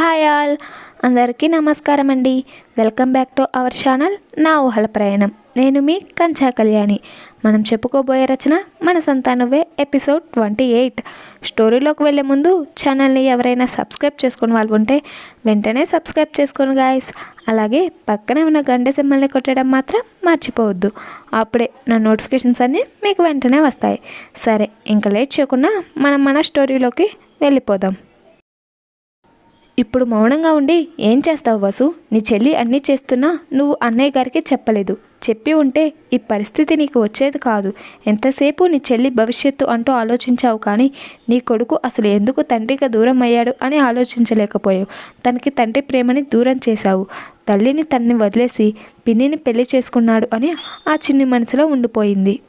Hi all. అందరికీ నమస్కారం అండి. Welcome back to our channel నా ఊహల ప్రయాణం. నేను మీ కంచా కళ్యాణి. మనం చెప్పుకోబోయే రచన మన సంతానవే ఎపిసోడ్ ట్వంటీ ఎయిట్. స్టోరీలోకి వెళ్ళే ముందు ఛానల్ని ఎవరైనా సబ్స్క్రైబ్ చేసుకుని వాళ్ళు ఉంటే వెంటనే సబ్స్క్రైబ్ చేసుకోండి గాయస్. అలాగే పక్కనే ఉన్న గంట సిమ్మల్ని కొట్టడం మాత్రం మర్చిపోవద్దు. అప్పుడే నా నోటిఫికేషన్స్ అన్నీ మీకు వెంటనే వస్తాయి. సరే ఇంకా లేట్ చేయకుండా మనం మన స్టోరీలోకి వెళ్ళిపోదాం. ఇప్పుడు మౌనంగా ఉండి ఏం చేస్తావు వసు? నీ చెల్లి అన్నీ చేస్తున్నా నువ్వు అన్నయ్య గారికి చెప్పలేదు. చెప్పి ఉంటే ఈ పరిస్థితి నీకు వచ్చేది కాదు. ఎంతసేపు నీ చెల్లి భవిష్యత్తు అంటూ ఆలోచించావు కానీ నీ కొడుకు అసలు ఎందుకు తండ్రికి దూరం అయ్యాడు అని ఆలోచించలేకపోయావు. తనకి తండ్రి ప్రేమని దూరం చేశావు. తల్లిని తన్ని వదిలేసి పిన్నిని పెళ్ళి చేసుకున్నాడు అని ఆ చిన్ని మనసులో ఉండిపోయింది.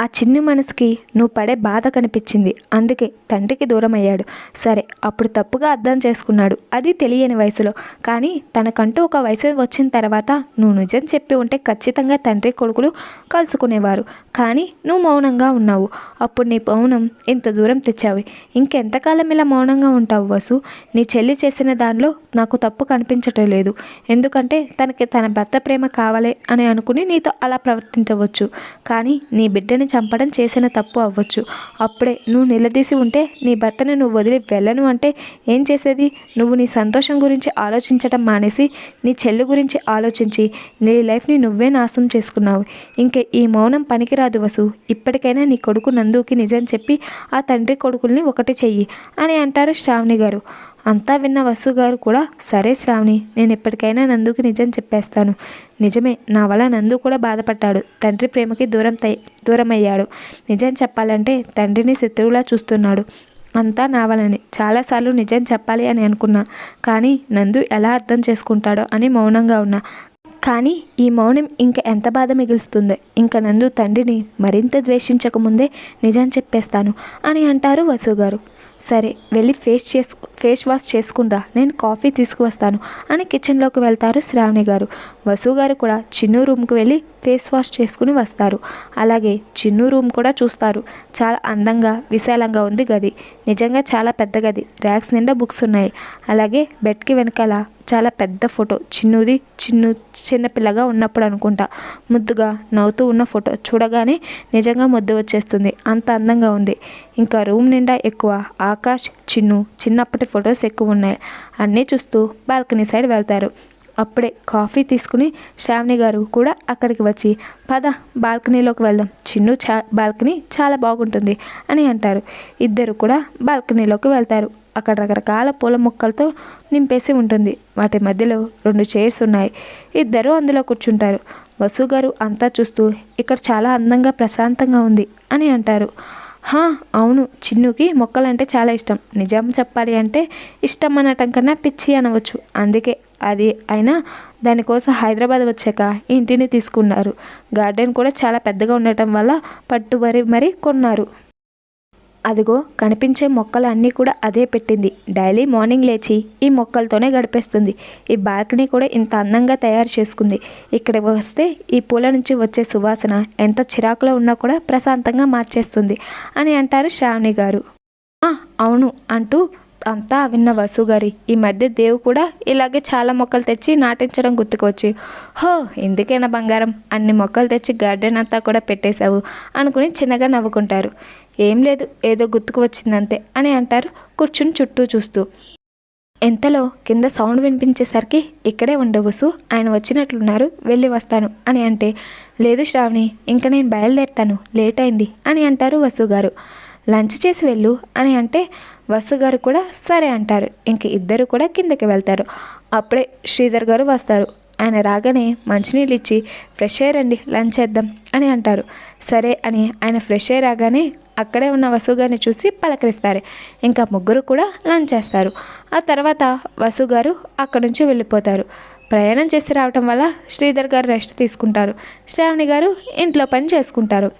ఆ చిన్ని మనసుకి నువ్వు పడే బాధ కనిపించింది. అందుకే తండ్రికి దూరం అయ్యాడు సరే అప్పుడు తప్పుగా అర్థం చేసుకున్నాడు. అది తెలియని వయసులో. కానీ తనకంటూ ఒక వయసు వచ్చిన తర్వాత నువ్వు నిజం చెప్పి ఉంటే ఖచ్చితంగా తండ్రి కొడుకులు కలుసుకునేవారు. కానీ నువ్వు మౌనంగా ఉన్నావు. అప్పుడు నీ మౌనం ఇంత దూరం తెచ్చావు. ఇంకెంతకాలం ఇలా మౌనంగా ఉంటావు వసు? నీ చెల్లి చేసిన దానిలో నాకు తప్పు కనిపించటం లేదు. ఎందుకంటే తనకి తన భర్త ప్రేమ కావాలి అని అనుకుని నీతో అలా ప్రవర్తించవచ్చు. కానీ నీ బిడ్డని చంపడం చేసిన తప్పు అవ్వచ్చు. అప్పుడే నువ్వు నిలదీసి ఉంటే నీ భర్తను నువ్వు వదిలి వెళ్ళను అంటే ఏం చేసేది? నువ్వు నీ సంతోషం గురించి ఆలోచించడం మానేసి నీ చెల్లి గురించి ఆలోచించి నీ లైఫ్ని నువ్వే నాశనం చేసుకున్నావు. ఇంకే ఈ మౌనం పనికిరాదు వసు. ఇప్పటికైనా నీ కొడుకు నందుకి నిజం చెప్పి ఆ తండ్రి కొడుకుల్ని ఒకటి చెయ్యి అని అంటారు శ్రావణి గారు. అంతా విన్న వసు గారు కూడా సరే శ్రావణి నేను ఎప్పటికైనా నందుకు నిజం చెప్పేస్తాను. నిజమే నా వల్ల నందు కూడా బాధపడ్డాడు. తండ్రి ప్రేమకి దూరం తై దూరం అయ్యాడు నిజం చెప్పాలంటే తండ్రిని శత్రువులా చూస్తున్నాడు. అంతా నా వలనే చాలాసార్లు నిజం చెప్పాలి అని అనుకున్నా. కానీ నందు ఎలా అర్థం చేసుకుంటాడో అని మౌనంగా ఉన్నా. కానీ ఈ మౌనం ఇంకా ఎంత బాధ మిగులుస్తుందో. ఇంకా నందు తండ్రిని మరింత ద్వేషించకముందే నిజం చెప్పేస్తాను అని అంటారు వసు గారు సరే వెళ్ళి ఫేస్ చేసు ఫేస్ వాష్ చేసుకుండ్రా. నేను కాఫీ తీసుకువస్తాను అని కిచెన్లోకి వెళ్తారు శ్రావణి గారు. వసు గారు కూడా చిన్ను రూమ్కి వెళ్ళి ఫేస్ వాష్ చేసుకుని వస్తారు. అలాగే చిన్ను రూమ్ కూడా చూస్తారు. చాలా అందంగా విశాలంగా ఉంది గది. నిజంగా చాలా పెద్ద గది. ర్యాక్స్ నిండా బుక్స్ ఉన్నాయి. అలాగే బెడ్కి వెనకాల చాలా పెద్ద ఫోటో. చిన్నుది చిన్ను చిన్నపిల్లగా ఉన్నప్పుడు అనుకుంటా. ముద్దుగా నవ్వుతూ ఉన్న ఫోటో. చూడగానే నిజంగా ముద్దు వచ్చేస్తుంది. అంత అందంగా ఉంది. ఇంకా రూమ్ నిండా ఎక్కువ. ఆకాష్ చిన్ను చిన్నప్పటి ఫొటోస్ ఎక్కువ ఉన్నాయి. అన్నీ చూస్తూ బాల్కనీ సైడ్ వెళ్తారు. అప్పుడే కాఫీ తీసుకుని శ్రావణి గారు కూడా అక్కడికి వచ్చి పద బాల్కనీలోకి వెళ్దాం. చిన్ను చా బాల్కనీ చాలా బాగుంటుంది అని అంటారు. ఇద్దరు కూడా బాల్కనీలోకి వెళ్తారు. అక్కడ రకరకాల పూల మొక్కలతో నింపేసి ఉంటుంది. వాటి మధ్యలో రెండు చైర్స్ ఉన్నాయి. ఇద్దరు అందులో కూర్చుంటారు. వసు గారు అంతా చూస్తూ ఇక్కడ చాలా అందంగా ప్రశాంతంగా ఉంది అని అంటారు. హా అవును. చిన్నుకి మొక్కలంటే చాలా ఇష్టం. నిజం చెప్పాలి అంటే ఇష్టం అనటం కన్నా పిచ్చి అనవచ్చు. అందుకే అది అయినా దానికోసం హైదరాబాద్ వచ్చాక ఇంటిని తీసుకున్నారు. గార్డెన్ కూడా చాలా పెద్దగా ఉండటం వల్ల పట్టుబరి మరీ కొన్నారు. అదిగో కనిపించే మొక్కలు అన్నీ కూడా అదే పెట్టింది. డైలీ మార్నింగ్ లేచి ఈ మొక్కలతోనే గడిపేస్తుంది. ఈ బాల్కనీ కూడా ఇంత అందంగా తయారు చేసుకుంది. ఇక్కడ వస్తే ఈ పూల నుంచి వచ్చే సువాసన ఎంత చిరాకులో ఉన్నా కూడా ప్రశాంతంగా మార్చేస్తుంది అని అంటారు శ్రావణి గారు. అవును అంటూ అంతా విన్న వసు గారి ఈ మధ్య దేవు కూడా ఇలాగే చాలా మొక్కలు తెచ్చి నాటించడం గుర్తుకొచ్చి హో ఎందుకైనా బంగారం? అన్ని మొక్కలు తెచ్చి గార్డెన్ అంతా కూడా పెట్టేశావు అనుకుని చిన్నగా నవ్వుకుంటారు. ఏం లేదు ఏదో గుర్తుకు వచ్చిందంతే అని అంటారు కూర్చుని చుట్టూ చూస్తూ. ఎంతలో కింద సౌండ్ వినిపించేసరికి ఇక్కడే ఉండవసు ఆయన వచ్చినట్లున్నారు వెళ్ళి వస్తాను అని అంటే లేదు శ్రావణి ఇంక నేను బయలుదేరుతాను లేట్ అయింది అని అంటారు వసు గారు లంచ్ చేసి వెళ్ళు అని అంటే వసు గారు కూడా సరే అంటారు ఇంక ఇద్దరు కూడా కిందకి వెళ్తారు. అప్పుడే శ్రీధర్ గారు వస్తారు. ఆయన రాగానే మంచినీళ్ళు ఇచ్చి ఫ్రెష్ అయ్యి రండి లంచ్ చేద్దాం అని అంటారు. సరే అని ఆయన ఫ్రెష్ అయ్యి రాగానే అక్కడే ఉన్న వసుగారిని చూసి పలకరిస్తారు. ఇంకా ముగ్గురు కూడా లంచ్ చేస్తారు. ఆ తర్వాత వసు గారు అక్కడి నుంచి వెళ్ళిపోతారు. ప్రయాణం చేసి రావటం వల్ల శ్రీధర్ గారు రెస్ట్ తీసుకుంటారు. శ్రావణి గారు ఇంట్లో పని చేసుకుంటారు.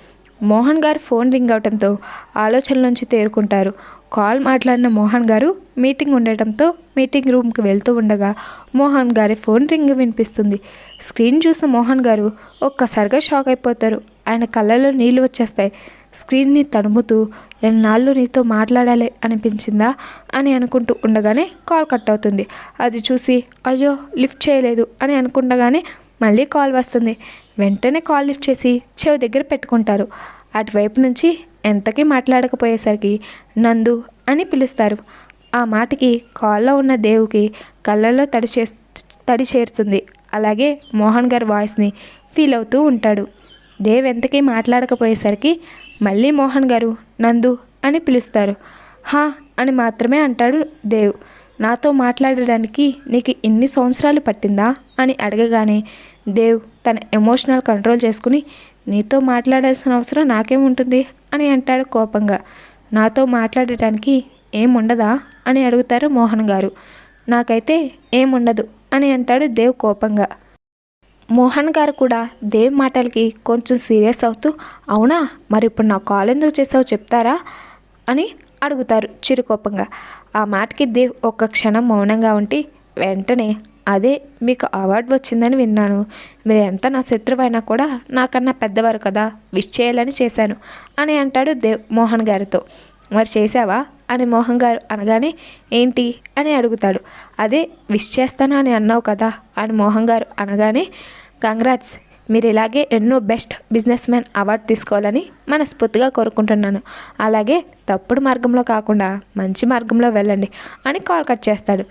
మోహన్ గారు ఫోన్ రింగ్ అవటంతో ఆలోచన నుంచి తేరుకుంటారు. కాల్ మాట్లాడిన మోహన్ గారు మీటింగ్ ఉండటంతో మీటింగ్ రూమ్కి వెళ్తూ ఉండగా మోహన్ గారి ఫోన్ రింగ్ వినిపిస్తుంది. స్క్రీన్ చూసిన మోహన్ గారు ఒక్కసారిగా షాక్ అయిపోతారు. ఆయన కళ్ళలో నీళ్ళు వచ్చేస్తాయి. స్క్రీన్ని తడుముతూ ఎన్నాళ్ళు నీతో మాట్లాడాలి అనిపించిందా? అని అనుకుంటూ ఉండగానే కాల్ కట్ అవుతుంది. అది చూసి అయ్యో లిఫ్ట్ చేయలేదు అని అనుకుండగానే మళ్ళీ కాల్ వస్తుంది. వెంటనే కాల్ లిఫ్ట్ చేసి చెవి దగ్గర పెట్టుకుంటారు. అటువైపు నుంచి ఎంతకీ మాట్లాడకపోయేసరికి నందు అని పిలుస్తారు. ఆ మాటకి కాల్లో ఉన్న దేవుకి కళ్ళల్లో తడి చే తడి చేరుతుంది. అలాగే మోహన్ గారి వాయిస్ని ఫీల్ అవుతూ ఉంటాడు. దేవ్ ఎంతకీ మాట్లాడకపోయేసరికి మళ్ళీ మోహన్ గారు నందు అని పిలుస్తారు. హా అని మాత్రమే అంటాడు దేవ్. నాతో మాట్లాడడానికి నీకు ఇన్ని సంవత్సరాలు పట్టిందా? అని అడగగానే దేవ్ తన ఎమోషనల్ కంట్రోల్ చేసుకుని నీతో మాట్లాడాల్సిన అవసరం నాకేముంటుంది అని అంటాడు కోపంగా. నాతో మాట్లాడటానికి ఏముండదా అని అడుగుతారు మోహన్ గారు. నాకైతే ఏముండదు అని అంటాడు దేవ్ కోపంగా. మోహన్ గారు కూడా దేవ్ మాటలకి కొంచెం సీరియస్ అవుతూ అవునా? మరి ఇప్పుడు నా కాల్ ఎందుకు చేసావు? చెప్తారా? అని అడుగుతారు చిరుకోపంగా. ఆ మాటకి దేవ్ ఒక్క క్షణం మౌనంగా ఉండి వెంటనే అదే మీకు అవార్డు వచ్చిందని విన్నాను. మీరు ఎంత నా శత్రువైనా కూడా నాకన్నా పెద్దవారు కదా విష్ చేయాలని చేశాను అని అంటాడు దేవ్ మోహన్ గారితో. మరి చేసావా అని మోహన్ గారు అనగానే ఏంటి? అని అడుగుతాడు. అదే విష్ చేస్తాను అని అన్నావు కదా అని మోహన్ గారు అనగానే కంగ్రాట్స్. మీరు ఇలాగే ఎన్నో బెస్ట్ బిజినెస్ మ్యాన్ అవార్డు తీసుకోవాలని మనస్ఫూర్తిగా కోరుకుంటున్నాను. అలాగే తప్పుడు మార్గంలో కాకుండా మంచి మార్గంలో వెళ్ళండి అని కాల్ కట్ చేస్తాడు.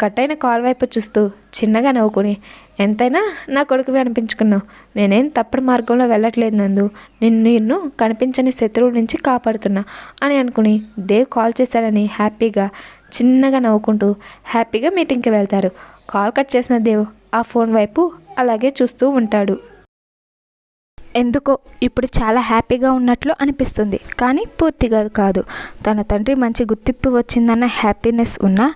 కట్ అయిన కాల్ వైపు చూస్తూ చిన్నగా నవ్వుకుని ఎంతైనా నా కొడుకువి అనిపించుకున్నావు. నేనేం తప్పుడు మార్గంలో వెళ్ళట్లేదు నందు. నిన్ను నిన్ను కనిపించని శత్రువు నుంచి కాపాడుతున్నా అని అనుకుని దేవ్ కాల్ చేశాడని హ్యాపీగా చిన్నగా నవ్వుకుంటూ హ్యాపీగా మీటింగ్కి వెళ్తారు. కాల్ కట్ చేసిన దేవ్ ఆ ఫోన్ వైపు అలాగే చూస్తూ ఉంటాడు. ఎందుకో ఇప్పుడు చాలా హ్యాపీగా ఉన్నట్లు అనిపిస్తుంది. కానీ పూర్తిగా కాదు. తన తండ్రి మంచి గుర్తింపు వచ్చిందన్న హ్యాపీనెస్ ఉన్నా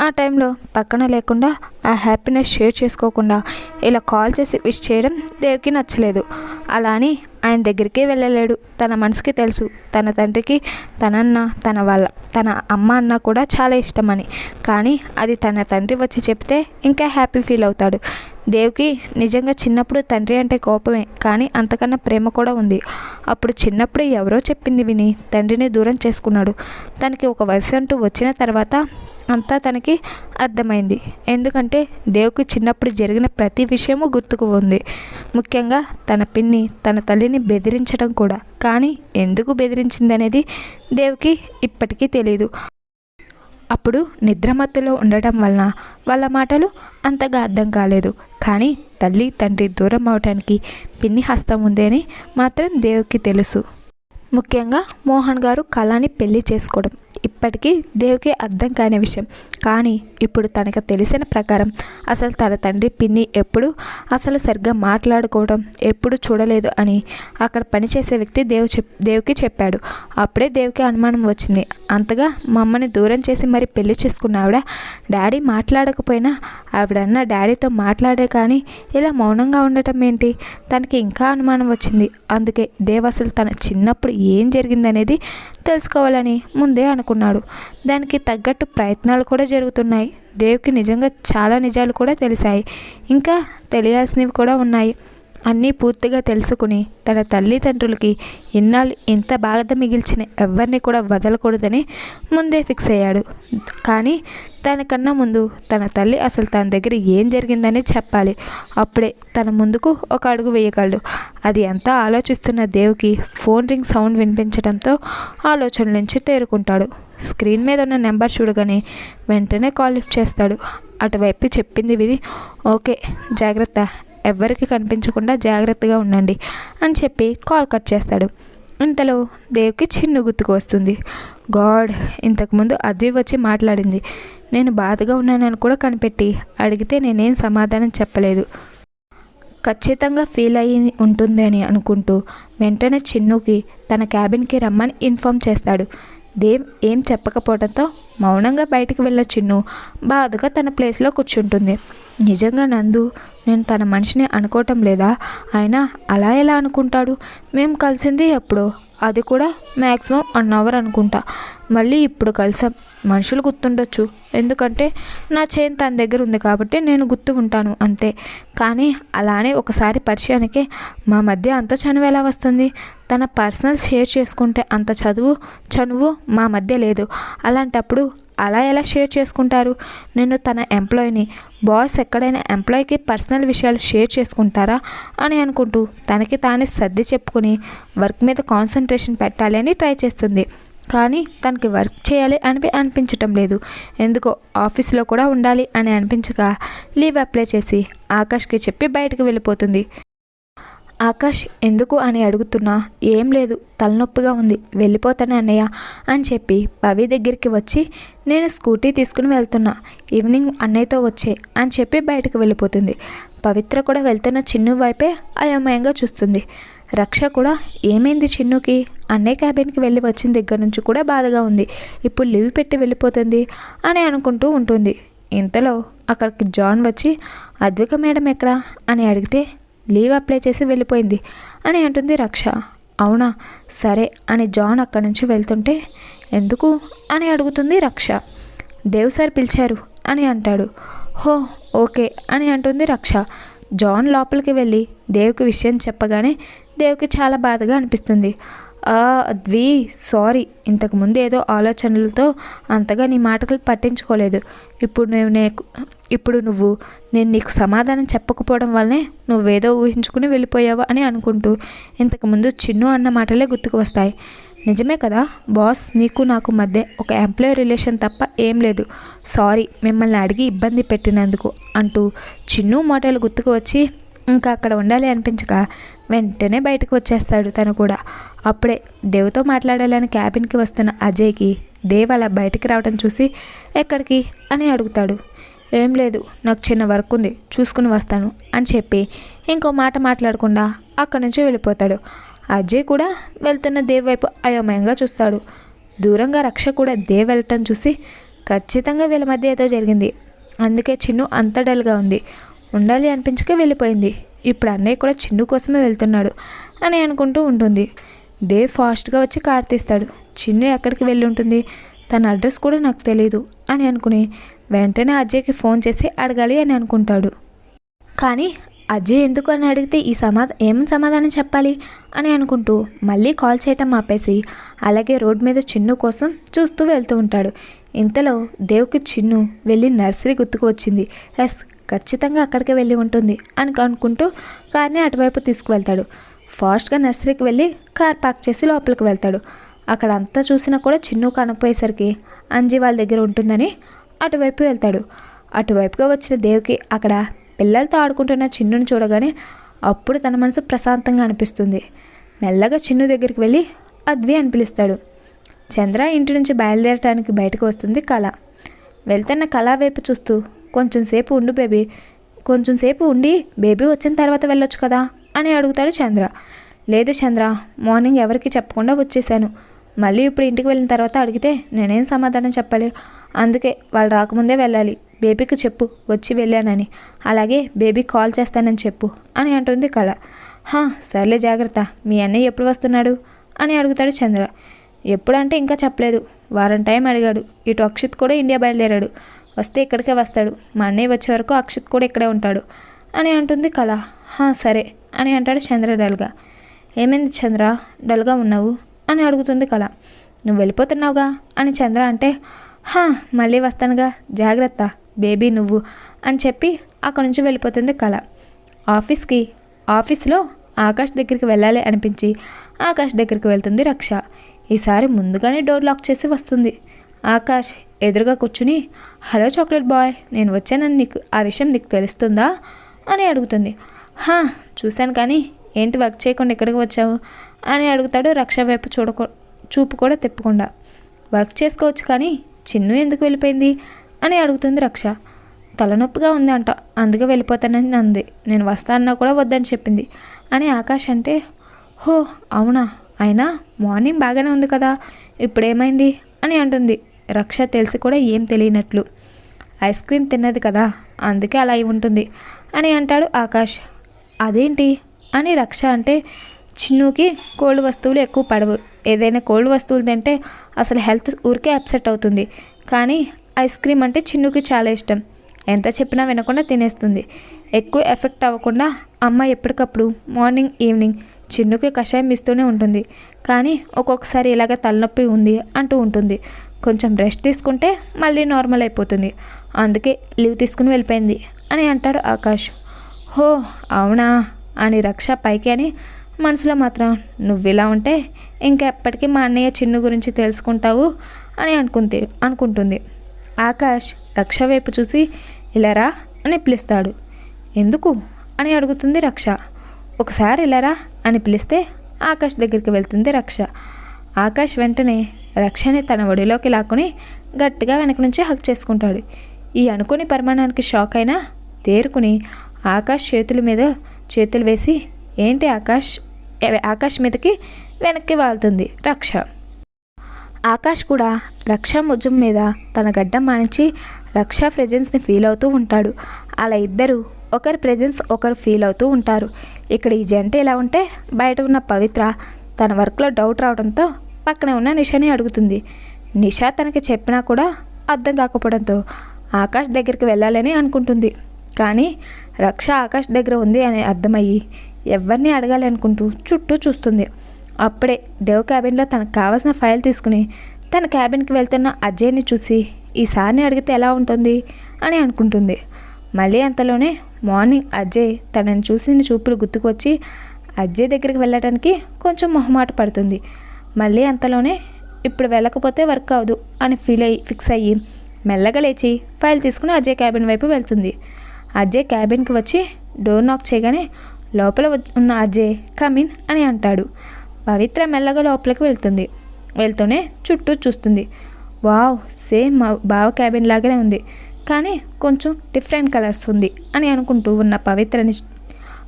ఆ టైంలో పక్కన లేకుండా ఆ హ్యాపీనెస్ షేర్ చేసుకోకుండా ఇలా కాల్ చేసి విష్ చేయడం దేవికి నచ్చలేదు. అలా అని ఆయన దగ్గరికే వెళ్ళలేడు. తన మనసుకి తెలుసు. తన తండ్రికి తనన్న తన వాళ్ళ తన అమ్మ అన్న కూడా చాలా ఇష్టమని. కానీ అది తన తండ్రి వచ్చి చెప్తే ఇంకా హ్యాపీ ఫీల్ అవుతాడు. దేవ్కి నిజంగా చిన్నప్పుడు తండ్రి అంటే కోపమే కానీ అంతకన్నా ప్రేమ కూడా ఉంది. అప్పుడు చిన్నప్పుడు ఎవరో చెప్పింది విని తండ్రిని దూరం చేసుకున్నాడు. తనకి ఒక వయసు అంటూ వచ్చిన తర్వాత అంతా తనకి అర్థమైంది. ఎందుకంటే దేవుకి చిన్నప్పుడు జరిగిన ప్రతి విషయము గుర్తుకు ఉంది. ముఖ్యంగా తన పిన్ని తన తల్లిని బెదిరించడం కూడా. కానీ ఎందుకు బెదిరించిందనేది దేవుకి ఇప్పటికీ తెలియదు అప్పుడు నిద్రమత్తులో ఉండటం వలన వాళ్ళ మాటలు అంతగా అర్థం కాలేదు. కానీ తల్లి తండ్రి దూరం అవటానికి పిన్ని హస్తం ఉంది అని మాత్రం దేవుకి తెలుసు. ముఖ్యంగా మోహన్ గారు కళాని పెళ్ళి చేసుకోవడం. ఇప్పటికీ దేవుకి అర్థం కాని విషయం. కానీ ఇప్పుడు తనకు తెలిసిన ప్రకారం అసలు తన తండ్రి పిన్ని ఎప్పుడు అసలు సరిగ్గా మాట్లాడుకోవడం ఎప్పుడు చూడలేదు అని అక్కడ పనిచేసే వ్యక్తి దేవు చెప్ దేవుకి చెప్పాడు. అప్పుడే దేవుకి అనుమానం వచ్చింది. అంతగా మమ్మల్ని దూరం చేసి మరి పెళ్ళి చేసుకున్న ఆవిడ డాడీ మాట్లాడకపోయినా ఆవిడన్న డాడీతో మాట్లాడే కానీ ఇలా మౌనంగా ఉండటం ఏంటి? తనకి ఇంకా అనుమానం వచ్చింది. అందుకే దేవ్ అసలు తన చిన్నప్పుడు ఏం జరిగిందనేది తెలుసుకోవాలని ముందే అనుకున్నాడు. దానికి తగ్గట్టు ప్రయత్నాలు కూడా జరుగుతున్నాయి. దేవుకి నిజంగా చాలా నిజాలు కూడా తెలిసాయి. ఇంకా తెలియాల్సినవి కూడా ఉన్నాయి. అన్నీ పూర్తిగా తెలుసుకుని తన తల్లిదండ్రులకి ఇన్నాళ్ళు ఇంత బాధ మిగిల్చిన ఎవరిని కూడా వదలకూడదని ముందే ఫిక్స్ అయ్యాడు. కానీ దానికన్నా ముందు తన తల్లి అసలు తన దగ్గర ఏం జరిగిందని చెప్పాలి. అప్పుడే తన ముందుకు ఒక అడుగు వేయగలడు. అది అంతా ఆలోచిస్తున్న దేవుకి ఫోన్ రింగ్ సౌండ్ వినిపించడంతో ఆలోచన నుంచి తేరుకుంటాడు. స్క్రీన్ మీద ఉన్న నెంబర్ చూడగానే వెంటనే కాల్ లిఫ్ట్ చేస్తాడు. అటువైపు చెప్పింది విని ఓకే జాగ్రత్త. ఎవ్వరికి కనిపించకుండా జాగ్రత్తగా ఉండండి అని చెప్పి కాల్ కట్ చేస్తాడు. ఇంతలో దేవుకి చిన్ను గుర్తుకు వస్తుంది. గాడ్ ఇంతకుముందు అద్వి వచ్చి మాట్లాడింది. నేను బాధగా ఉన్నానని కూడా కనిపెట్టి అడిగితే నేనేం సమాధానం చెప్పలేదు. ఖచ్చితంగా ఫీల్ అయ్యి ఉంటుంది అని అనుకుంటూ వెంటనే చిన్నుకి తన క్యాబిన్కి రమ్మని ఇన్ఫామ్ చేస్తాడు. దేవ్ ఏం చెప్పకపోవడంతో మౌనంగా బయటికి వెళ్ళ చిన్ను బాధగా తన ప్లేస్లో కూర్చుంటుంది. నిజంగా నందు నేను తన మనిషిని అనుకోవటం లేదా? ఆయన అలా ఎలా అనుకుంటాడు? మేము కలిసింది ఎప్పుడో అది కూడా మ్యాక్సిమం వన్ అవర్ అనుకుంటా. మళ్ళీ ఇప్పుడు కలిసాం. మనుషులు గుర్తుండొచ్చు. ఎందుకంటే నా చైన్ తన దగ్గర ఉంది కాబట్టి నేను గుర్తు ఉంటాను అంతే. కానీ అలానే ఒకసారి పరిచయానికి మా మధ్య అంత చనువు ఎలా వస్తుంది? తన పర్సనల్ షేర్ చేసుకుంటే అంత చదువు చనువు మా మధ్య లేదు. అలాంటప్పుడు అలా ఎలా షేర్ చేసుకుంటారు? నేను తన ఎంప్లాయీని బాస్ ఎక్కడైనా ఎంప్లాయీకి పర్సనల్ విషయాలు షేర్ చేసుకుంటారా? అని అనుకుంటూ తనకి తానే సర్ది చెప్పుకుని వర్క్ మీద కాన్సన్ట్రేషన్ పెట్టాలి అని ట్రై చేస్తుంది. కానీ తనకి వర్క్ చేయాలి అని అనిపించటం లేదు. ఎందుకో ఆఫీస్లో కూడా ఉండాలి అని అనిపించక లీవ్ అప్లై చేసి ఆకాష్కి చెప్పి బయటకు వెళ్ళిపోతుంది. ఆకాష్ ఎందుకు? అని అడుగుతున్నా. ఏం లేదు తలనొప్పిగా ఉంది వెళ్ళిపోతాను అన్నయ్య అని చెప్పి భవి దగ్గరికి వచ్చి నేను స్కూటీ తీసుకుని వెళ్తున్నా ఈవినింగ్ అన్నయ్యతో వచ్చే అని చెప్పి బయటకు వెళ్ళిపోతుంది. పవిత్ర కూడా వెళ్తున్న చిన్ను వైపే అయోమయంగా చూస్తుంది. రక్ష కూడా ఏమైంది చిన్నుకి? అన్నయ్య క్యాబిన్కి వెళ్ళి వచ్చిన దగ్గర నుంచి కూడా బాధగా ఉంది ఇప్పుడు లీవ్ పెట్టి వెళ్ళిపోతుంది అని అనుకుంటూ ఉంటుంది. ఇంతలో అక్కడికి జాన్ వచ్చి అద్విక మేడం ఎక్కడా? అని అడిగితే లీవ్ అప్లై చేసి వెళ్ళిపోయింది అని అంటుంది రక్ష. అవునా? సరే అని జాన్ అక్కడి నుంచి వెళ్తుంటే ఎందుకు? అని అడుగుతుంది రక్ష. దేవ్ సార్ పిలిచారు అని అంటాడు. హో ఓకే అని అంటుంది రక్ష. జాన్ లోపలికి వెళ్ళి దేవ్కి విషయం చెప్పగానే దేవ్కి చాలా బాధగా అనిపిస్తుంది. "ఆ, అద్వి సారీ ఇంతకుముందు ఏదో ఆలోచనలతో అంతగా నీ మాటలు పట్టించుకోలేదు. ఇప్పుడు నేను నీకు ఇప్పుడు నువ్వు నేను నీకు సమాధానం చెప్పకపోవడం వల్లనే నువ్వేదో ఊహించుకుని వెళ్ళిపోయావు అని అనుకుంటూ ఇంతకుముందు చిన్ను అన్న మాటలే గుర్తుకు వస్తాయి. నిజమే కదా బాస్ నీకు నాకు మధ్య ఒక ఎంప్లాయీ రిలేషన్ తప్ప ఏం లేదు. సారీ మిమ్మల్ని అడిగి ఇబ్బంది పెట్టినందుకు అంటూ చిన్ను మాటలు గుర్తుకు వచ్చి ఇంకా అక్కడ ఉండాలి అనిపించక వెంటనే బయటకు వచ్చేస్తాడు తను కూడా. అప్పుడే దేవ్తో మాట్లాడాలని క్యాబిన్కి వస్తున్న అజయ్కి దేవ్ అలా బయటికి రావడం చూసి ఎక్కడికి అని అడుగుతాడు. ఏం లేదు నాకు చిన్న వర్క్ ఉంది చూసుకుని వస్తాను అని చెప్పి ఇంకో మాట మాట్లాడకుండా అక్కడి నుంచి వెళ్ళిపోతాడు. అజయ్ కూడా వెళ్తున్న దేవ్ వైపు అయోమయంగా చూస్తాడు. దూరంగా రక్ష కూడా దేవ్ వెళ్ళటం చూసి ఖచ్చితంగా వీళ్ళ మధ్య ఏదో జరిగింది. అందుకే చిన్ను అంత డల్గా ఉంది. ఉండాలి అనిపించక వెళ్ళిపోయింది. ఇప్పుడు అన్నయ్య కూడా చిన్ను కోసమే వెళ్తున్నాడు అని అనుకుంటూ ఉంటుంది. దేవ్ ఫాస్ట్గా వచ్చి కార్ తీస్తాడు. చిన్ను ఎక్కడికి వెళ్ళి ఉంటుంది తన అడ్రస్ కూడా నాకు తెలియదు అని అనుకుని వెంటనే అజయ్కి ఫోన్ చేసి అడగాలి అని అనుకుంటాడు. కానీ అజయ్ ఎందుకు అని అడిగితే ఈ సమాధ ఏం సమాధానం చెప్పాలి? అని అనుకుంటూ మళ్ళీ కాల్ చేయటం ఆపేసి అలాగే రోడ్ మీద చిన్ను కోసం చూస్తూ వెళ్తూ ఉంటాడు. ఇంతలో దేవ్కి చిన్ను వెళ్ళి నర్సరీ గుర్తుకు వచ్చింది. ఎస్ ఖచ్చితంగా అక్కడికి వెళ్ళి ఉంటుంది అని అనుకుంటూ కార్ని అటువైపు తీసుకువెళ్తాడు. ఫాస్ట్గా నర్సరీకి వెళ్ళి కార్ పార్క్ చేసి లోపలికి వెళ్తాడు. అక్కడ అంతా చూసినా కూడా చిన్ను కనపోయేసరికి అంజీ వాళ్ళ దగ్గర ఉంటుందని అటువైపు వెళ్తాడు. అటువైపుగా వచ్చిన దేవ్కి అక్కడ పిల్లలతో ఆడుకుంటున్న చిన్నుని చూడగానే అప్పుడు తన మనసు ప్రశాంతంగా అనిపిస్తుంది. మెల్లగా చిన్ను దగ్గరికి వెళ్ళి అద్వి అని పిలుస్తాడు. చంద్ర ఇంటి నుంచి బయలుదేరటానికి బయటకు వస్తుంది కళ. వెళ్తున్న కళ వైపు చూస్తూ కొంచెం సేపు ఉండు బేబీ. కొంచెం సేపు ఉండి బేబీ వచ్చిన తర్వాత వెళ్ళొచ్చు కదా. అని అడుగుతాడు చంద్ర. లేదు చంద్ర మార్నింగ్ ఎవరికి చెప్పకుండా వచ్చేసాను మళ్ళీ ఇప్పుడు ఇంటికి వెళ్ళిన తర్వాత అడిగితే నేనేం సమాధానం చెప్పాలి అందుకే వాళ్ళు రాకముందే వెళ్ళాలి. బేబీకి చెప్పు వచ్చి వెళ్ళానని. అలాగే బేబీకి కాల్ చేస్తానని చెప్పు అని అంటుంది కళ. హా సర్లే జాగ్రత్త మీ అన్నయ్య ఎప్పుడు వస్తున్నాడు? అని అడుగుతాడు చంద్ర. ఎప్పుడంటే ఇంకా చెప్పలేదు. వారం టైం అడిగాడు. ఇటు అక్షిత్ కూడా ఇండియా బయలుదేరాడు. వస్తే ఇక్కడికే వస్తాడు. మా అన్నయ్య వచ్చే వరకు అక్షిత్ కూడా ఇక్కడే ఉంటాడు అని అంటుంది కళ. హా సరే. అని అంటాడు చంద్ర డల్గా. ఏమైంది చంద్ర? డల్గా ఉన్నావు? అని అడుగుతుంది కళ. నువ్వు వెళ్ళిపోతున్నావుగా? అని చంద్ర అంటే హా మళ్ళీ వస్తానుగా. జాగ్రత్త. బేబీ నువ్వు అని చెప్పి అక్కడి నుంచి వెళ్ళిపోతుంది కళ. ఆఫీస్కి ఆఫీస్లో ఆకాష్ దగ్గరికి వెళ్ళాలి అనిపించి ఆకాష్ దగ్గరికి వెళ్తుంది రక్ష. ఈసారి ముందుగానే డోర్ లాక్ చేసి వస్తుంది. ఆకాష్ ఎదురుగా కూర్చుని హలో చాక్లెట్ బాయ్ నేను వచ్చానని నీకు ఆ విషయం నీకు తెలుస్తుందా? అని అడుగుతుంది. హా చూశాను కానీ ఏంటి వర్క్ చేయకుండా ఎక్కడికి వచ్చావు? అని అడుగుతాడు రక్ష వైపు చూడకో చూపు కూడా తిప్పకుండా. వర్క్ చేసుకోవచ్చు కానీ చిన్ను ఎందుకు వెళ్ళిపోయింది? అని అడుగుతుంది రక్ష. తలనొప్పిగా ఉంది అంట అందుకే వెళ్ళిపోతానని అంది. నేను వస్తానన్నా కూడా వద్దని చెప్పింది. అని ఆకాష్ అంటే హో అవునా? అయినా మార్నింగ్ బాగానే ఉంది కదా ఇప్పుడేమైంది? అని అంటుంది. రక్ష తెలిసి కూడా ఏం తెలియనట్లు. ఐస్ క్రీమ్ తిన్నది కదా అందుకే అలా అయి ఉంటుంది అని అంటాడు ఆకాష్. అదేంటి? అని రక్ష అంటే చిన్నుకి కోల్డ్ వస్తువులు ఎక్కువ పడవు. ఏదైనా కోల్డ్ వస్తువులు తింటే అసలు హెల్త్ ఊరికే అప్సెట్ అవుతుంది. కానీ ఐస్ క్రీమ్ అంటే చిన్నుకి చాలా ఇష్టం. ఎంత చెప్పినా వినకుండా తినేస్తుంది. ఎక్కువ ఎఫెక్ట్ అవ్వకుండా అమ్మ ఎప్పటికప్పుడు మార్నింగ్ ఈవినింగ్ చిన్నుకి కషాయం ఇస్తూనే ఉంటుంది. కానీ ఒక్కొక్కసారి ఇలాగ తలనొప్పి ఉంది అంటూ ఉంటుంది. కొంచెం రెస్ట్ తీసుకుంటే మళ్ళీ నార్మల్ అయిపోతుంది. అందుకే లీవ్ తీసుకుని వెళ్ళిపోయింది అని అంటాడు ఆకాష్. హో అవునా? అని రక్ష పైకి అని మనసులో మాత్రం నువ్వు ఇలా ఉంటే ఇంకెప్పటికీ మా అన్నయ్య చిన్ను గురించి తెలుసుకుంటావు అని అనుకుంటే అనుకుంటుంది. ఆకాష్ రక్ష వైపు చూసి ఇలారా అని పిలుస్తాడు. ఎందుకు? అని అడుగుతుంది రక్ష. ఒకసారి ఇలారా అని పిలిస్తే ఆకాష్ దగ్గరికి వెళ్తుంది రక్ష. ఆకాష్ వెంటనే రక్షని తన ఒడిలోకి లాక్కుని గట్టిగా వెనక నుంచి హక్ చేసుకుంటాడు. ఈ అనుకుని పరిమాణానికి షాక్ అయినా తేరుకుని ఆకాష్ చేతుల మీద చేతులు వేసి ఏంటి ఆకాష్? ఆకాష్ మీదకి వెనక్కి వాళ్తుంది. రక్ష. ఆకాష్ కూడా రక్ష భుజం మీద తన గడ్డం మానించి రక్ష ప్రెజెన్స్ని ఫీల్ అవుతూ ఉంటాడు. అలా ఇద్దరు ఒకరి ప్రెజెన్స్ ఒకరు ఫీల్ అవుతూ ఉంటారు. ఇక్కడ ఈ జంట ఎలా ఉంటే బయట ఉన్న పవిత్ర తన వర్క్లో డౌట్ రావడంతో పక్కనే ఉన్న నిషాని అడుగుతుంది. నిషా తనకి చెప్పినా కూడా అర్థం కాకపోవడంతో ఆకాష్ దగ్గరికి వెళ్ళాలని అనుకుంటుంది. కానీ రక్ష ఆకాష్ దగ్గర ఉంది అని అర్థమయ్యి ఎవరిని అడగాలి అనుకుంటూ చుట్టూ చూస్తుంది. అప్పుడే దేవ్ క్యాబిన్లో తనకు కావాల్సిన ఫైల్ తీసుకుని తన క్యాబిన్కి వెళ్తున్న అజయ్ని చూసి ఈసారిని అడిగితే ఎలా ఉంటుంది అని అనుకుంటుంది. మళ్ళీ అంతలోనే మార్నింగ్ అజయ్ తనని చూసిన చూపులు గుర్తుకొచ్చి అజయ్ దగ్గరికి వెళ్ళడానికి కొంచెం మొహమాట పడుతుంది. మళ్ళీ అంతలోనే ఇప్పుడు వెళ్ళకపోతే వర్క్ అవ్వదు అని ఫీల్ అయ్యి ఫిక్స్ అయ్యి మెల్లగా లేచి ఫైల్ తీసుకుని అజయ్ క్యాబిన్ వైపు వెళ్తుంది. అజయ్ క్యాబిన్కి వచ్చి డోర్ నాక్ చేయగానే లోపల ఉన్న అజయ్ కమిన్ అని అంటాడు. పవిత్ర మెల్లగా లోపలికి వెళ్తుంది. వెళ్తూనే చుట్టూ చూస్తుంది. వావ్ సేమ్ మా బావ క్యాబిన్ లాగానే ఉంది. కానీ కొంచెం డిఫరెంట్ కలర్స్ ఉంది అని అనుకుంటూ ఉన్న పవిత్రని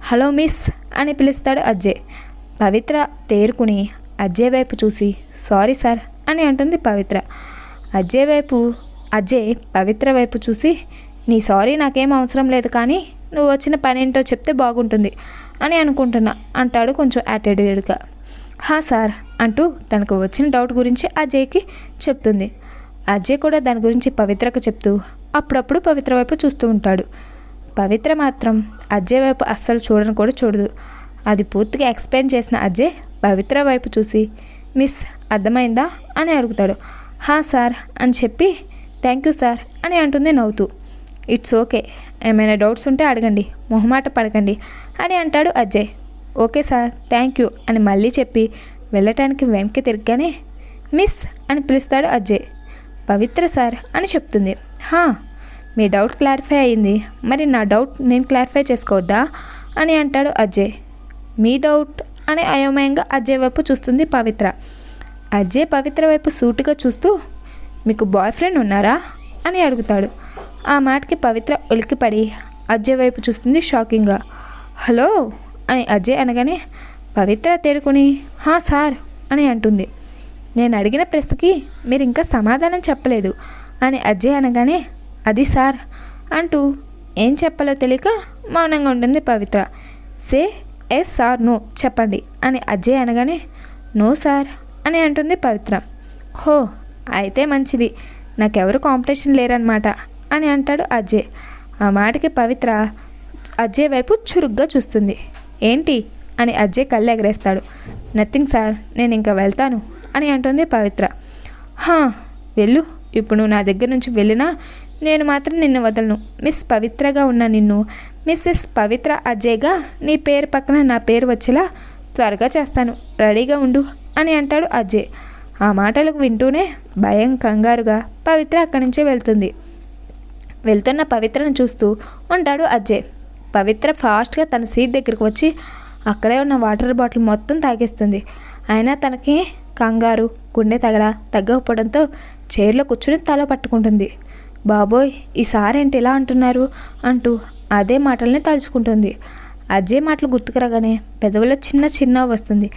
హలో మిస్ అని పిలుస్తాడు అజయ్. పవిత్ర తేరుకుని అజయ్ వైపు చూసి సారీ సార్ అని అంటుంది పవిత్ర. అజయ్ వైపు అజయ్ పవిత్ర వైపు చూసి నీ సారీ నాకేం అవసరం లేదు కానీ నువ్వు వచ్చిన పని ఏంటో చెప్తే బాగుంటుంది అని అనుకుంటున్నా అంటాడు కొంచెం యాటిట్యూడ్గా. హా సార్ అంటూ తనకు వచ్చిన డౌట్ గురించి అజయ్కి చెప్తుంది. అజయ్ కూడా దాని గురించి పవిత్రకు చెప్తూ అప్పుడప్పుడు పవిత్ర వైపు చూస్తూ ఉంటాడు. పవిత్ర మాత్రం అజయ్ వైపు అస్సలు చూడని కూడా చూడదు. అది పూర్తిగా ఎక్స్ప్లెయిన్ చేసిన అజయ్ పవిత్ర వైపు చూసి మిస్ అర్థమైందా? అని అడుగుతాడు. హా సార్ అని చెప్పి థ్యాంక్ యూ సార్ అని అంటుంది నవ్వుతూ. It's okay. ఏమైనా డౌట్స్ ఉంటే అడగండి. మొహమాట పడకండి. అని అంటాడు Ajay. Okay sir thank you అని మళ్ళీ చెప్పి వెళ్ళటానికి వెనక్కి తిరగగానే మిస్ అని పిలుస్తాడు అజయ్. పవిత్ర సార్ అని చెప్తుంది. హా మీ డౌట్ క్లారిఫై అయింది. మరి నా డౌట్ నేను క్లారిఫై చేసుకోవద్దా? అని అంటాడు అజయ్. మీ డౌట్ అని అయోమయంగా అజయ్ వైపు చూస్తుంది పవిత్ర. అజయ్ పవిత్ర వైపు సూటిగా చూస్తూ మీకు బాయ్ ఫ్రెండ్ ఉన్నారా? అని అడుగుతాడు. ఆ మాటకి పవిత్ర ఉలిక్కిపడి అజయ్ వైపు చూస్తుంది షాకింగ్గా. హలో? అని అజయ్ అనగానే పవిత్ర తేరుకుని హా సార్ అని అంటుంది. నేను అడిగిన ప్రశ్నకి మీరు ఇంకా సమాధానం చెప్పలేదు అని అజయ్ అనగానే అది సార్ అంటూ ఏం చెప్పాలో తెలియక మౌనంగా ఉంటుంది Pavitra. Say yes sir no చెప్పండి అని అజయ్ అనగానే నో సార్ అని అంటుంది పవిత్ర. హో అయితే మంచిది. నాకెవరు కాంపిటీషన్ లేరనమాట అని అంటాడు అజయ్. ఆ మాటకి పవిత్ర అజయ్ వైపు చురుగ్గా చూస్తుంది. ఏంటి? అని అజయ్ కళ్ళు ఎగరేస్తాడు. నథింగ్ సార్ నేను ఇంకా వెళ్తాను అని అంటుంది పవిత్ర. హా వెళ్ళు. ఇప్పుడు నువ్వు నా దగ్గర నుంచి వెళ్ళినా నేను మాత్రం నిన్ను వదలను. మిస్ పవిత్రగా ఉన్న నిన్ను మిస్సెస్ పవిత్ర అజయ్గా నీ పేరు పక్కన నా పేరు వచ్చేలా త్వరగా చేస్తాను. రెడీగా ఉండు అని అంటాడు అజయ్. ఆ మాటలకు వింటూనే భయం కంగారుగా పవిత్ర అక్కడి నుంచే వెళ్తుంది. వెళ్తున్న పవిత్రను చూస్తూ ఉంటాడు అజయ్ పవిత్ర ఫాస్ట్గా తన సీట్ దగ్గరికి వచ్చి అక్కడే ఉన్న వాటర్ బాటిల్ మొత్తం తాగేస్తుంది. అయినా తనకి కంగారు గుండె తగడ తగ్గకపోవడంతో చైర్లో కూర్చుని తల పట్టుకుంటుంది. బాబోయ్ ఈసారేంటి ఏంటి ఇలా అంటున్నారు? అంటూ అదే మాటల్ని తలుచుకుంటుంది. అజయ్ మాటలు గుర్తుకు రాగానే పెదవులో చిన్న చిన్న వస్తుంది.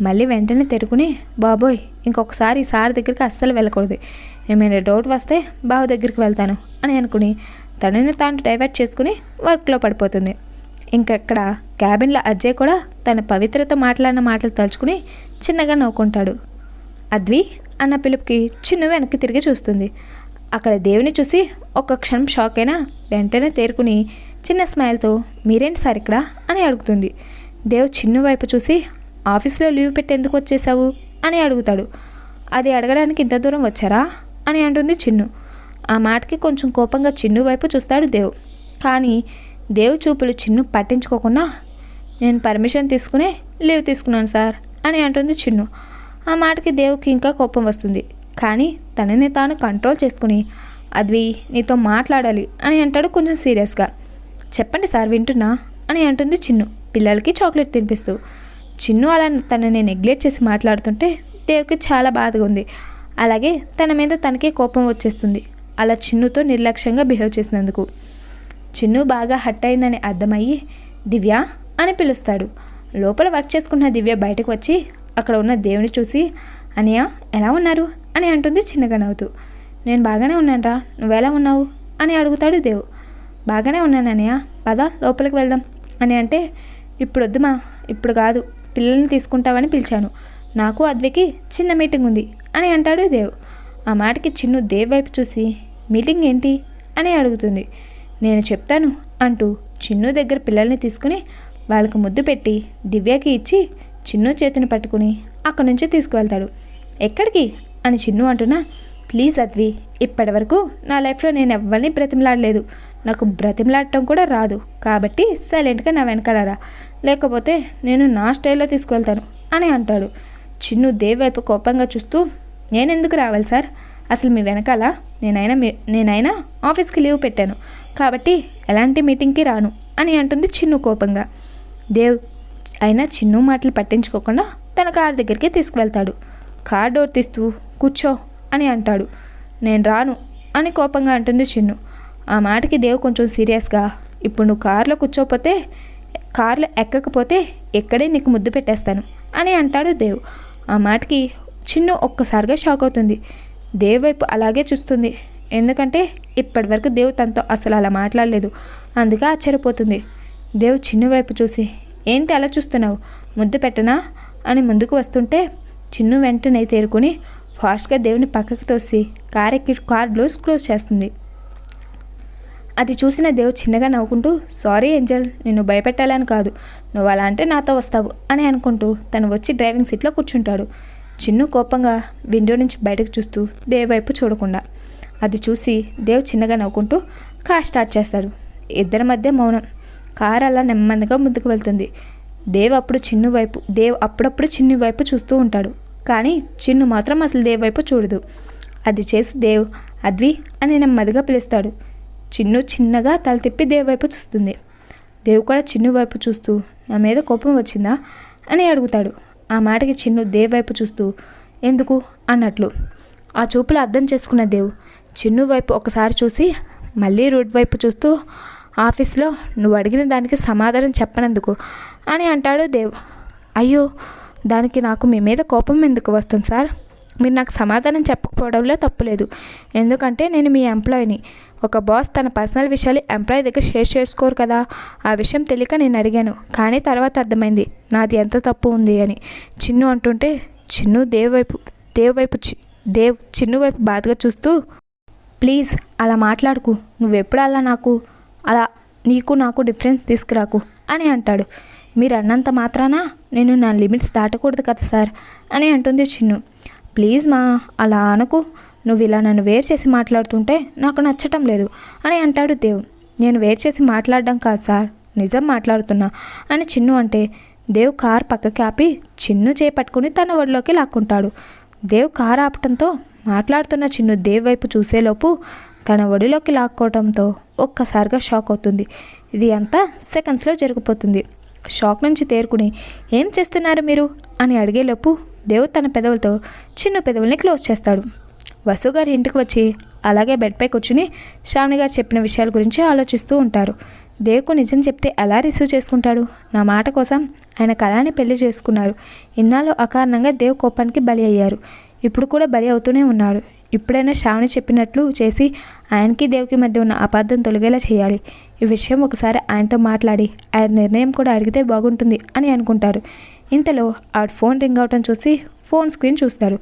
మళ్ళీ వెంటనే తెరుకుని బాబోయ్ ఇంకొకసారి ఈ సార్ దగ్గరికి అస్సలు వెళ్ళకూడదు. ఏమైనా డౌట్ వస్తే బావ దగ్గరికి వెళ్తాను. అని అనుకుని తనని తాను డైవర్ట్ చేసుకుని వర్క్లో పడిపోతుంది. ఇంకక్కడ క్యాబిన్లో అజయ్ కూడా తన పవిత్రత మాట్లాడిన మాటలు తలుచుకుని చిన్నగా నవ్వుకుంటాడు. అద్వి అన్న పిలుపుకి చిన్ను వెనక్కి తిరిగి చూస్తుంది. అక్కడ దేవుని చూసి ఒక్క క్షణం షాక్ అయినా వెంటనే తేరుకుని చిన్న స్మైల్తో మీరేంటి సార్ ఇక్కడ? అని అడుగుతుంది. దేవ్ చిన్ను వైపు చూసి ఆఫీస్లో లీవ్ పెట్టి ఎందుకు వచ్చేసావు? అని అడుగుతాడు. అది అడగడానికి ఇంత దూరం వచ్చారా? అని అంటుంది చిన్ను. ఆ మాటకి కొంచెం కోపంగా చిన్ను వైపు చూస్తాడు దేవ్. కానీ దేవ్ చూపులు చిన్ను పట్టించుకోకుండా నేను పర్మిషన్ తీసుకునే లీవ్ తీసుకున్నాను సార్ అని అంటుంది చిన్ను. ఆ మాటకి దేవుకి ఇంకా కోపం వస్తుంది. కానీ తనని తాను కంట్రోల్ చేసుకుని అద్వి నీతో మాట్లాడాలి అని అంటాడు కొంచెం సీరియస్గా. చెప్పండి సార్ వింటున్నా అని అంటుంది చిన్ను. పిల్లలకి చాక్లెట్ తినిపిస్తూ. చిన్ను అలా తనని నెగ్లెక్ట్ చేసి మాట్లాడుతుంటే దేవుకి చాలా బాధగా ఉంది. అలాగే తన మీద తనకే కోపం వచ్చేస్తుంది. అలా చిన్నుతో నిర్లక్ష్యంగా బిహేవ్ చేసినందుకు. చిన్ను బాగా హట్ అయిందని అర్థమయ్యి దివ్య అని పిలుస్తాడు. లోపల వర్క్ చేసుకున్న దివ్య బయటకు వచ్చి అక్కడ ఉన్న దేవుని చూసి అనియా ఎలా ఉన్నారు? అని అంటుంది చిన్నగా నవ్వుతూ. నేను బాగానే ఉన్నానరా. నువ్వెలా ఉన్నావు? అని అడుగుతాడు దేవు. బాగానే ఉన్నాను అనియా. పద లోపలికి వెళ్దాం. అని అంటే ఇప్పుడు వద్దుమా ఇప్పుడు కాదు. పిల్లల్ని తీసుకుంటావని పిలిచాను. నాకు అద్వికి చిన్న మీటింగ్ ఉంది అని అంటాడు దేవ్. ఆ మాటకి చిన్ను దేవ్ వైపు చూసి మీటింగ్ ఏంటి? అని అడుగుతుంది. నేను చెప్తాను అంటూ చిన్ను దగ్గర పిల్లల్ని తీసుకుని వాళ్ళకు ముద్దు పెట్టి దివ్యకి ఇచ్చి చిన్ను చేతిని పట్టుకుని అక్కడి నుంచి తీసుకువెళ్తాడు. ఎక్కడికి? అని చిన్ను అంటున్నా. ప్లీజ్ అద్వి ఇప్పటి వరకు నా లైఫ్లో నేను ఎవరిని బ్రతిమలాడలేదు. నాకు బ్రతిమలాడటం కూడా రాదు. కాబట్టి సైలెంట్గా నా వెనకాలరా లేకపోతే నేను నా స్టైల్లో తీసుకువెళ్తాను అని అంటాడు. చిన్ను దేవ్ వైపు కోపంగా చూస్తూ నేనెందుకు రావాలి సార్? అసలు మీ వెనకాల నేనైనా నేనైనా ఆఫీస్కి లీవ్ పెట్టాను. కాబట్టి ఎలాంటి మీటింగ్కి రాను అని అంటుంది చిన్ను కోపంగా. దేవ్ అయినా చిన్ను మాటలు పట్టించుకోకుండా తన కారు దగ్గరికి తీసుకువెళ్తాడు. కార్ డోర్ తీస్తూ కూర్చో అని అంటాడు. నేను రాను అని కోపంగా అంటుంది చిన్ను. ఆ మాటకి దేవ్ కొంచెం సీరియస్గా ఇప్పుడు నువ్వు కారులో కూర్చోపోతే కార్లో ఎక్కకపోతే ఎక్కడే నీకు ముద్దు పెట్టేస్తాను అని అంటాడు దేవ్. ఆ మాటకి చిన్ను ఒక్కసారిగా షాక్ అవుతుంది. దేవ్ వైపు అలాగే చూస్తుంది. ఎందుకంటే ఇప్పటివరకు దేవ్ తనతో అసలు అలా మాట్లాడలేదు. అందుకే ఆశ్చర్యపోతుంది. దేవ్ చిన్ను వైపు చూసి ఏంటి అలా చూస్తున్నావు? ముద్దు పెట్టనా అని ముందుకు వస్తుంటే చిన్ను వెంటనే తేరుకుని ఫాస్ట్గా దేవుని పక్కకి తోసి కారెక్కి కార్ డోర్స్ క్లోజ్ చేస్తుంది. అది చూసిన దేవ్ చిన్నగా నవ్వుకుంటూ సారీ ఏంజల్ నిన్ను భయపెట్టాలని కాదు. నువ్వు అలా అంటే నాతో వస్తావు అని అనుకుంటూ తను వచ్చి డ్రైవింగ్ సీట్లో కూర్చుంటాడు. చిన్ను కోపంగా విండో నుంచి బయటకు చూస్తూ దేవ్ వైపు చూడకుండా. అది చూసి దేవ్ చిన్నగా నవ్వుకుంటూ కార్ స్టార్ట్ చేస్తాడు. ఇద్దరి మధ్య మౌనం. కార్ అలా నెమ్మదిగా ముందుకు వెళ్తుంది. దేవ్ అప్పుడు చిన్ను వైపు దేవ్ అప్పుడప్పుడు చిన్ను వైపు చూస్తూ ఉంటాడు. కానీ చిన్ను మాత్రం అసలు దేవ్ వైపు చూడదు. అది చేసి దేవ్ అద్వి అని నెమ్మదిగా పిలుస్తాడు. చిన్ను చిన్నగా తల తిప్పి దేవ్ వైపు చూస్తుంది. దేవ్ కూడా చిన్ను వైపు చూస్తూ నా మీద కోపం వచ్చిందా అని అడుగుతాడు. ఆ మాటకి చిన్ను దేవ్ వైపు చూస్తూ ఎందుకు? అన్నట్లు. ఆ చూపులు అర్థం చేసుకున్న దేవ్ చిన్ను వైపు ఒకసారి చూసి మళ్ళీ రోడ్ వైపు చూస్తూ ఆఫీస్లో నువ్వు అడిగిన దానికి సమాధానం చెప్పనందుకు అని అంటాడు దేవ్. అయ్యో దానికి నాకు మీ మీద కోపం ఎందుకు వస్తుంది సార్? మీరు నాకు సమాధానం చెప్పకపోవడంలో తప్పులేదు. ఎందుకంటే నేను మీ ఎంప్లాయీని. ఒక బాస్ తన పర్సనల్ విషయాలు ఎంప్లాయీ దగ్గర షేర్ చేసుకోరు కదా. ఆ విషయం తెలియక నేను అడిగాను. కానీ తర్వాత అర్థమైంది. నాది ఎంత తప్పు ఉంది అని. చిన్ను అంటుంటే చిన్ను దేవ్ వైపు దేవ్ వైపు చి- దేవ్ చిన్ను వైపు బాధగా చూస్తూ ప్లీజ్ అలా మాట్లాడుకు. నువ్వెప్పుడు అలా నాకు అలా నీకు నాకు డిఫరెన్స్ తీసుకురాకు అని అంటాడు. మీరు అన్నంత మాత్రాన? నేను నా లిమిట్స్ దాటకూడదు కదా సార్ అని అంటుంది చిన్ను. ప్లీజ్ మా అలా అనకు. నువ్వు ఇలా నన్ను వేరు చేసి మాట్లాడుతుంటే నాకు నచ్చటం లేదు అని అంటాడు దేవ్ నేను వేరు చేసి మాట్లాడడం కాదు సార్ నిజం మాట్లాడుతున్నా అని చిన్ను అంటే దేవ్ కార్ పక్కకి ఆపి చిన్ను చేపట్టుకుని తన ఒడిలోకి లాక్కుంటాడు. దేవ్ కార్ ఆపటంతో మాట్లాడుతున్న చిన్ను దేవ్ వైపు చూసేలోపు తన ఒడిలోకి లాక్కోవడంతో ఒక్కసారిగా షాక్ అవుతుంది. ఇది అంతా సెకండ్స్లో జరిగిపోతుంది. షాక్ నుంచి తేరుకుని ఏం చేస్తున్నారు మీరు? అని అడిగేలోపు దేవుడు తన పెదవులతో చిన్న పెదవుల్ని క్లోజ్ చేస్తాడు. వసు గారి ఇంటికి వచ్చి అలాగే బెడ్పై కూర్చుని శ్రావణి గారు చెప్పిన విషయాల గురించి ఆలోచిస్తూ ఉంటారు. దేవుకు నిజం చెప్తే ఎలా రిసీవ్ చేసుకుంటాడు? నా మాట కోసం ఆయన కళాని పెళ్ళి చేసుకున్నారు. ఇన్నాళ్ళు అకారణంగా దేవ్ కోపానికి బలి అయ్యారు. ఇప్పుడు కూడా బలి అవుతూనే ఉన్నారు. ఇప్పుడైనా శ్రావణి చెప్పినట్లు చేసి ఆయనకి దేవుకి మధ్య ఉన్న అపార్థం తొలగేలా చేయాలి. ఈ విషయం ఒకసారి ఆయనతో మాట్లాడి ఆయన నిర్ణయం కూడా అడిగితే బాగుంటుంది అని అనుకుంటారు. ఇంతలో ఆ ఫోన్ రింగ్ అవటం చూసి ఫోన్ స్క్రీన్ చూస్తారు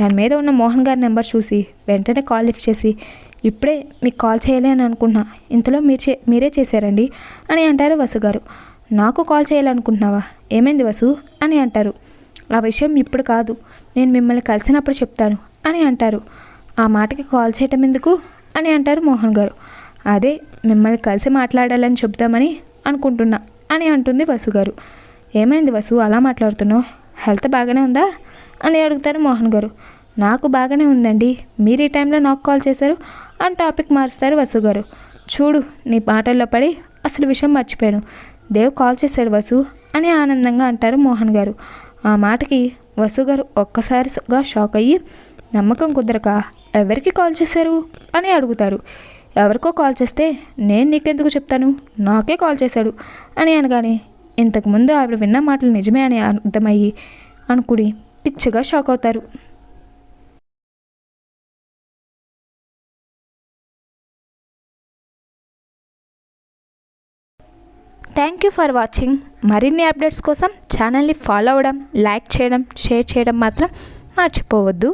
దాని మీద ఉన్న మోహన్ గారి నెంబర్ చూసి వెంటనే కాల్ లిఫ్ట్ చేసి ఇప్పుడే మీకు కాల్ చేయాలి అని అనుకుంటున్నా. ఇంతలో మీరు చే మీరే చేశారండి అని అంటారు వసు గారు. నాకు కాల్ చేయాలనుకుంటున్నావా ఏమైంది వసు? అని అంటారు. ఆ విషయం ఇప్పుడు కాదు. నేను మిమ్మల్ని కలిసినప్పుడు చెప్తాను అని అంటారు. ఆ మాటకి కాల్ చేయటం ఎందుకు? అని అంటారు మోహన్ గారు. అదే మిమ్మల్ని కలిసి మాట్లాడాలని చెప్దామని అనుకుంటున్నా అని అంటుంది వసు గారు. ఏమైంది వసు? అలా మాట్లాడుతున్నావు? హెల్త్ బాగానే ఉందా? అని అడుగుతారు మోహన్ గారు. నాకు బాగానే ఉందండి. మీరు ఈ టైంలో నాకు కాల్ చేశారు అని టాపిక్ మారుస్తారు వసు గారు. చూడు నీ మాటల్లో పడి అసలు విషయం మర్చిపోయాను. దేవ్ కాల్ చేశాడు వసు అని ఆనందంగా అంటారు మోహన్ గారు. ఆ మాటకి వసు గారు ఒక్కసారిగా షాక్ అయ్యి నమ్మకం కుదరక ఎవరికి కాల్ చేశారు అని అడుగుతారు. ఎవరికో కాల్ చేస్తే నేను నీకెందుకు చెప్తాను? నాకే కాల్ చేశాడు అని అనగానే ఇంతకుముందు ఆవిడ విన్న మాటలు నిజమే అని అర్థమయ్యి అనుకుని పిచ్చిగా షాక్ అవుతారు. థ్యాంక్ యూ ఫర్ వాచింగ్ మరిన్ని అప్డేట్స్ కోసం ఛానల్ని ఫాలో అవ్వడం లైక్ చేయడం షేర్ చేయడం మాత్రం మర్చిపోవద్దు.